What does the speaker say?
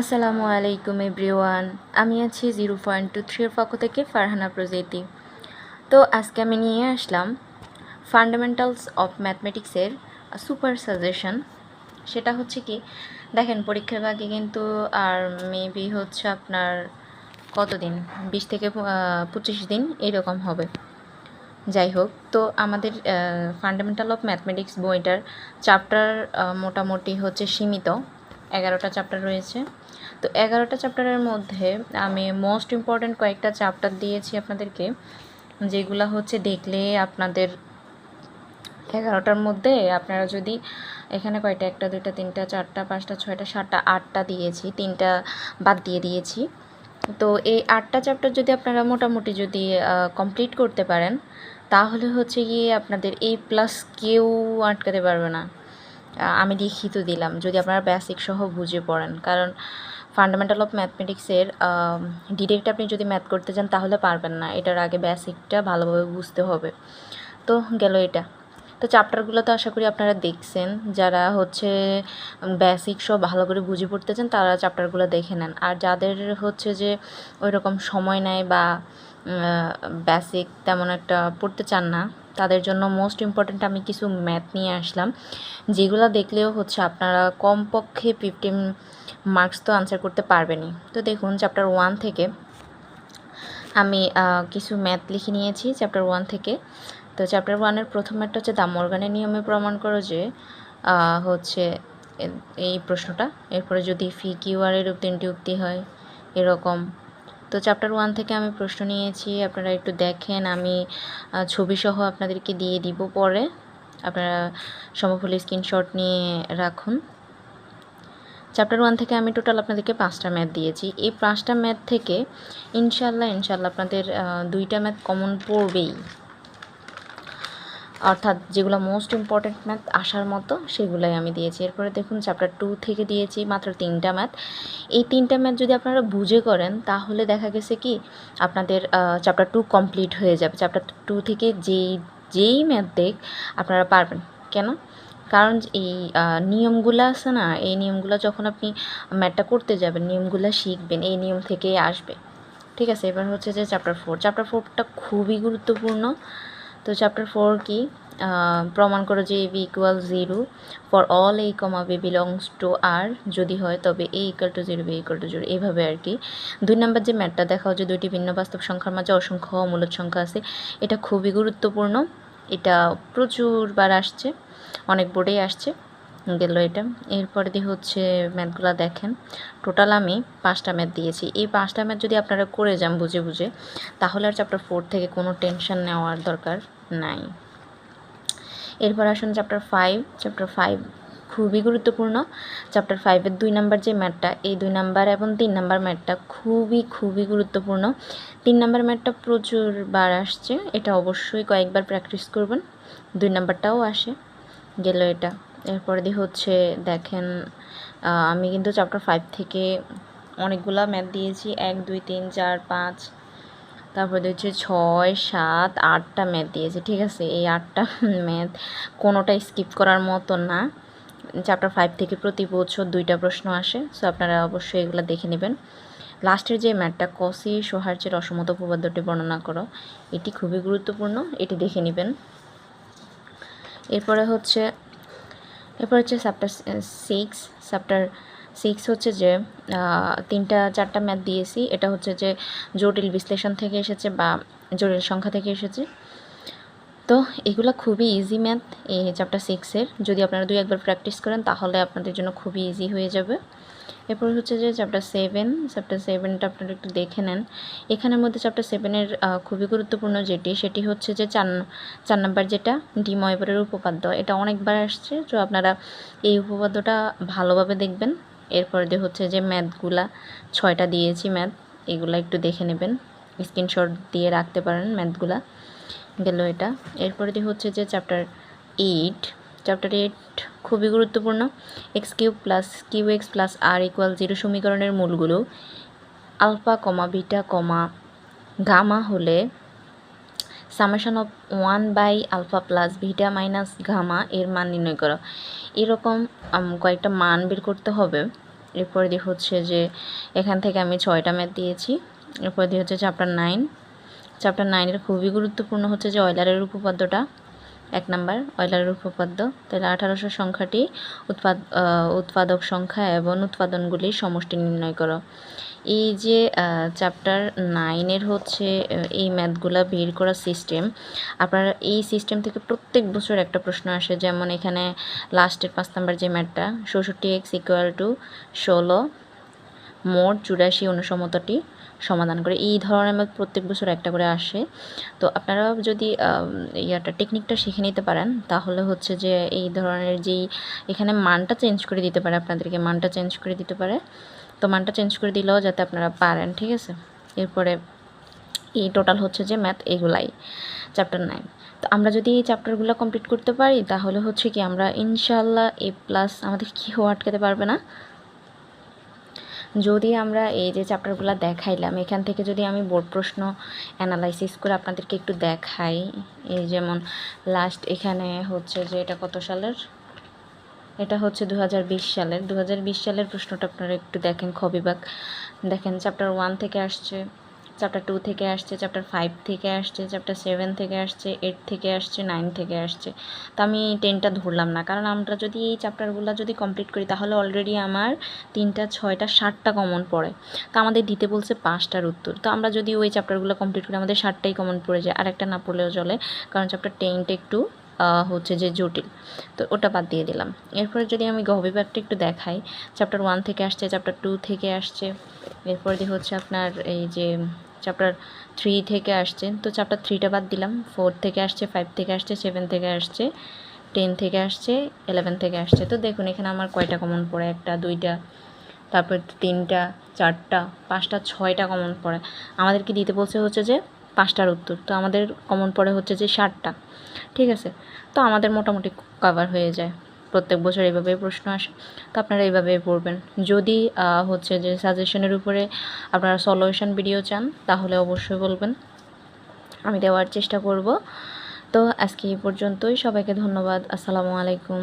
আসসালামু আলাইকুম এভরিওয়ান। আমি আছি জিরো পয়েন্ট টু থ্রির পক্ষ থেকে ফারহানা প্রজাতি। তো আজকে আমি নিয়ে আসলাম ফান্ডামেন্টালস অফ ম্যাথমেটিক্সের সুপার সাজেশন। সেটা হচ্ছে কি, দেখেন পরীক্ষার আগে কিন্তু আর মেবি হচ্ছে আপনার কতদিন? বিশ থেকে পঁচিশ দিন এরকম হবে। যাই হোক, তো আমাদের ফান্ডামেন্টাল অফ ম্যাথমেটিক্স বইটার চ্যাপ্টার মোটামুটি হচ্ছে সীমিত। এগারোটা চ্যাপ্টার রয়েছে। তো এগারোটা চ্যাপ্টারের মধ্যে আমি মোস্ট ইম্পর্ট্যান্ট কয়েকটা চ্যাপ্টার দিয়েছি আপনাদেরকে, যেগুলো হচ্ছে দেখলে আপনাদের এগারোটার মধ্যে আপনারা যদি এখানে কয়টা, একটা, দুইটা, তিনটা, চারটা, পাঁচটা, ছয়টা, সাতটা, আটটা দিয়েছি, তিনটা বাদ দিয়ে দিয়েছি। তো এই আটটা চ্যাপ্টার যদি আপনারা মোটামুটি যদি কমপ্লিট করতে পারেন, তাহলে হচ্ছে গিয়ে আপনাদের এই প্লাস কেউ আটকাতে পারবে না। আমি লিখিত দিলাম, যদি আপনারা বেসিক সহ বুঝে পড়েন। কারণ ফান্ডামেন্টাল অফ ম্যাথমেটিক্সের ডিরেক্ট আপনি যদি ম্যাথ করতে চান, তাহলে পারবেন না। এটার আগে বেসিকটা ভালোভাবে বুঝতে হবে। তো গেল এটা। তো চ্যাপ্টারগুলো তো আশা করি আপনারা দেখছেন। যারা হচ্ছে বেসিক সব ভালো করে বুঝে পড়তে চান, তারা চ্যাপ্টারগুলো দেখে নেন। আর যাদের হচ্ছে যে ওই রকম সময় নেয় বা বেসিক তেমন একটা পড়তে চান না তাদের জন্য মোস্ট ইম্পর্ট্যান্ট আমি কিছু ম্যাথ নিয়ে আসলাম, যেগুলো দেখলেও হচ্ছে আপনারা কমপক্ষে ফিফটিন মার্কস তো আনসার করতে পারবেনই। তো দেখুন চ্যাপ্টার ওয়ান থেকে আমি কিছু ম্যাথ লিখে নিয়েছি চ্যাপ্টার ওয়ান থেকে। তো চ্যাপ্টার ওয়ানের প্রথম ম্যাথটা হচ্ছে দাম অর্গানের নিয়মে প্রমাণ করো যে হচ্ছে এই প্রশ্নটা। এরপরে যদি ফি কিউ আর এরূপ তিনটি উক্তি হয়, এরকম। তো চ্যাপ্টার ওয়ান থেকে আমি প্রশ্ন নিয়েছি, আপনারা একটু দেখেন, আমি ছবিসহ আপনাদেরকে দিয়ে দিব পরে। আপনারা সমফল স্ক্রিনশট নিয়ে রাখুন। চ্যাপ্টার ওয়ান থেকে আমি টোটাল আপনাদেরকে পাঁচটা ম্যাথ দিয়েছি। এই পাঁচটা ম্যাথ থেকে ইনশাল্লাহ ইনশাল্লাহ আপনাদের দুইটা ম্যাথ কমন পড়বেই। অর্থাৎ যেগুলো মোস্ট ইম্পর্ট্যান্ট ম্যাথ আসার মতো, সেগুলোই আমি দিয়েছি। এরপরে দেখুন চ্যাপ্টার টু থেকে দিয়েছি মাত্র তিনটা ম্যাথ এই তিনটা ম্যাথ যদি আপনারা বুঝে করেন, তাহলে দেখা গেছে কি, আপনাদের চ্যাপ্টার টু কমপ্লিট হয়ে যাবে। চ্যাপ্টার টু থেকে যেই যেই ম্যাথ দেখ, আপনারা পারবেন। কেন? কারণ এই নিয়মগুলো আছে না, এই নিয়মগুলো যখন আপনি ম্যাথটা করতে যাবেন, নিয়মগুলো শিখবেন, এই নিয়ম থেকেই আসবে। ঠিক আছে, এবার হচ্ছে যে চ্যাপ্টার ফোর চ্যাপ্টার ফোরটা খুবই গুরুত্বপূর্ণ। তো চ্যাপ্টার ফোর কি? প্রমাণ করো যে B equal zero for all এই কমা বি বিলংস টু আর যদি হয় তবে A equal to zero B equal to zero এইভাবে আর কি। দুই নম্বর যে ম্যাটটা দেখাও যে দুইটি ভিন্ন বাস্তব সংখ্যার মাঝে অসংখ্য মূলত সংখ্যা আছে, এটা খুবই গুরুত্বপূর্ণ। এটা প্রচুরবার আসছে, অনেক বোর্ডেই আসছে, গেল এটা। এরপরে দিয়ে হচ্ছে ম্যাথগুলো দেখেন। টোটাল আমি পাঁচটা ম্যাথ দিয়েছি। এই পাঁচটা ম্যাথ যদি আপনারা করে যান বুঝে বুঝে, তাহলে আর চ্যাপ্টার ফোর থেকে কোনো টেনশন নেওয়ার দরকার নাই। এরপর আসুন চ্যাপ্টার ফাইভ চ্যাপ্টার ফাইভ খুবই গুরুত্বপূর্ণ। চ্যাপ্টার ফাইভের দুই নাম্বার যে ম্যাটটা এই দুই নাম্বার এবং তিন নাম্বার ম্যাটটা খুবই খুবই গুরুত্বপূর্ণ। তিন নাম্বার ম্যাটটা প্রচুর বার আসছে, এটা অবশ্যই কয়েকবার প্র্যাকটিস করবেন। দুই নাম্বারটাও আসে, গেল এটা। এরপরে দিয়ে হচ্ছে, দেখেন আমি কিন্তু চ্যাপ্টার ফাইভ থেকে অনেকগুলা ম্যাথ দিয়েছি। এক, দুই, তিন, চার, পাঁচ তারপরে হচ্ছে ছয়, সাত, আটটা ম্যাথ দিয়েছে, ঠিক আছে? এই আটটা ম্যাথ কোনোটাই স্কিপ করার মতো না। চ্যাপ্টার ফাইভ থেকে প্রতি বছর দুইটা প্রশ্ন আসে সো আপনারা অবশ্যই এগুলো দেখে নেবেন। লাস্টের যে ম্যাথটা কসি সোহার্যের অসমত উপপাদ্যটি বর্ণনা করো, এটি খুবই গুরুত্বপূর্ণ, এটি দেখে নেবেন। এরপরে হচ্ছে, এরপর হচ্ছে চ্যাপ্টার সিক্স চ্যাপ্টার সিক্স হচ্ছে যে তিনটা, চারটা ম্যাথ দিয়েছি। এটা হচ্ছে যে, জটিল বিশ্লেষণ থেকে এসেছে বা জটিল সংখ্যা থেকে এসেছে। তো এগুলো খুবই ইজি ম্যাথ এই চ্যাপ্টার সিক্সের যদি আপনারা দুই, একবার প্র্যাকটিস করেন, তাহলে আপনাদের জন্য খুবই ইজি হয়ে যাবে। এরপর হচ্ছে যে চ্যাপ্টার সেভেন চ্যাপ্টার সেভেনটা আপনারা একটু দেখে নেন। এখানের মধ্যে চ্যাপ্টার সেভেনের খুবই গুরুত্বপূর্ণ যেটি, সেটি হচ্ছে যে, চার চার নাম্বার যেটা ডিময়বরের উপপাদ্য। এটা অনেকবার আসছে, তো আপনারা এই উপপাদ্যটা ভালোভাবে দেখবেন। এরপর দিয়ে হচ্ছে যে ম্যাথগুলা, ছয়টা দিয়েছি ম্যাথ, এগুলো একটু দেখে নেবেন। স্ক্রিনশট দিয়ে রাখতে পারেন ম্যাথগুলা। গেল এটা। এরপরে দিয়ে হচ্ছে যে চ্যাপ্টার এইট চ্যাপ্টার এইট খুবই গুরুত্বপূর্ণ। X cube plus Q X plus R equal zero সমীকরণের মূলগুলো alpha comma beta comma gamma হলে summation of one by alpha plus beta minus gamma এর মান নির্ণয় করো। এরকম কয়েকটা মান বের করতে হবে। এরপর দিয়ে হচ্ছে যে এখান থেকে আমি ছয়টা ম্যাথ দিয়েছি। এরপর দিয়ে হচ্ছে চ্যাপ্টার নাইন চ্যাপ্টার নাইনের খুবই গুরুত্বপূর্ণ হচ্ছে যে অয়লারের উপপাদ্যটা। এক নাম্বার অয়লারের উপপাদ্য তাহলে আঠারোশো সংখ্যাটি উৎপাদ উৎপাদক সংখ্যা এবং উৎপাদনগুলির সমষ্টি নির্ণয় করো। এই যে চ্যাপ্টার নাইনের হচ্ছে এই ম্যাথগুলো বের করার সিস্টেম আপনারা এই সিস্টেম থেকে প্রত্যেক বছর একটা প্রশ্ন আসে, যেমন এখানে লাস্টের পাঁচ নাম্বার যে ম্যাথটা ষষট্টি এক্স ইকুয়াল টু ষোলো মোট চুরাশি অনুসমতাটি। সমাধান করে। এই ধরনের ম্যাথ প্রত্যেক বছর একটা করে আসে। তো আপনারা যদি ইয়াটা টেকনিকটা শিখে নিতে পারেন, তাহলে হচ্ছে যে এই ধরনের যেই এখানে মানটা চেঞ্জ করে দিতে পারে আপনাদেরকে, মানটা চেঞ্জ করে দিতে পারে। তো মানটা চেঞ্জ করে দিলেও যাতে আপনারা পারেন, ঠিক আছে? এরপরে এই টোটাল হচ্ছে যে ম্যাথ এগুলাই চ্যাপ্টার নাইন তো আমরা যদি এই চ্যাপ্টারগুলো কমপ্লিট করতে পারি, তাহলে হচ্ছে কি আমরা ইনশাল্লাহ এ প্লাস আমাদের কেউ আটকাতে পারবে না। যদি আমরা এই যে চ্যাপ্টারগুলো দেখাইলাম, এখান থেকে যদি আমি বোর্ড প্রশ্ন অ্যানালাইসিস করে আপনাদেরকে একটু দেখাই, এই যেমন লাস্ট এখানে হচ্ছে যে এটা কত সালের? এটা হচ্ছে দু হাজার বিশ সালের। দু হাজার বিশ সালের প্রশ্নটা আপনারা একটু দেখেন, খবিবাগ। দেখেন চ্যাপ্টার ওয়ান থেকে আসছে। চ্যাপ্টার টু থেকে আসছে চ্যাপ্টার ফাইভ থেকে আসছে চ্যাপ্টার সেভেন থেকে আসছে এইট থেকে আসছে নাইন থেকে আসছে। তো আমি টেনটা ধরলাম না। কারণ আমরা যদি এই চ্যাপ্টারগুলো যদি কমপ্লিট করি, তাহলে অলরেডি আমার তিনটা, ছয়টা ষাটটা কমন পড়ে। তো আমাদের দিতে বলছে পাঁচটার উত্তর। তো আমরা যদি ওই চ্যাপ্টারগুলো কমপ্লিট করি, আমাদের ষাটটাই কমন পড়ে যায়। আর একটা না পড়লেও চলে, কারণ চ্যাপ্টার টেনটা একটু হচ্ছে যে জটিল। তো ওটা বাদ দিয়ে দিলাম। এরপরে যদি আমি গহবিভাগটা একটু দেখাই চ্যাপ্টার ওয়ান থেকে আসছে চ্যাপ্টার টু থেকে আসছে। এরপর হচ্ছে আপনার এই যে চ্যাপ্টার থ্রি থেকে আসছে। তো চ্যাপ্টার থ্রিটা বাদ দিলাম। ফোর থেকে আসছে ফাইভ থেকে আসছে সেভেন থেকে আসছে টেন থেকে আসছে ইলেভেন থেকে আসছে। তো দেখুন, এখানে আমার কয়টা কমন পড়ে? একটা, দুইটা, তারপর তিনটা, চারটা, পাঁচটা, ছয়টা কমন পড়ে। আমাদেরকে দিতে বলছে হচ্ছে যে পাঁচটার উত্তর। তো আমাদের কমন পড়ে হচ্ছে যে ষাটটা। ঠিক আছে? তো আমাদের মোটামুটি কভার হয়ে যায়। প্রত্যেক বছর এভাবে প্রশ্ন আসে। তো আপনারা এইভাবে পড়বেন। যদি হচ্ছে যে সাজেশনের উপরে আপনারা সলিউশন ভিডিও চান, তাহলে অবশ্যই বলবেন। আমি দেওয়ার চেষ্টা করব। তো আজকে এই পর্যন্তই। সবাইকে ধন্যবাদ। আসসালামু আলাইকুম।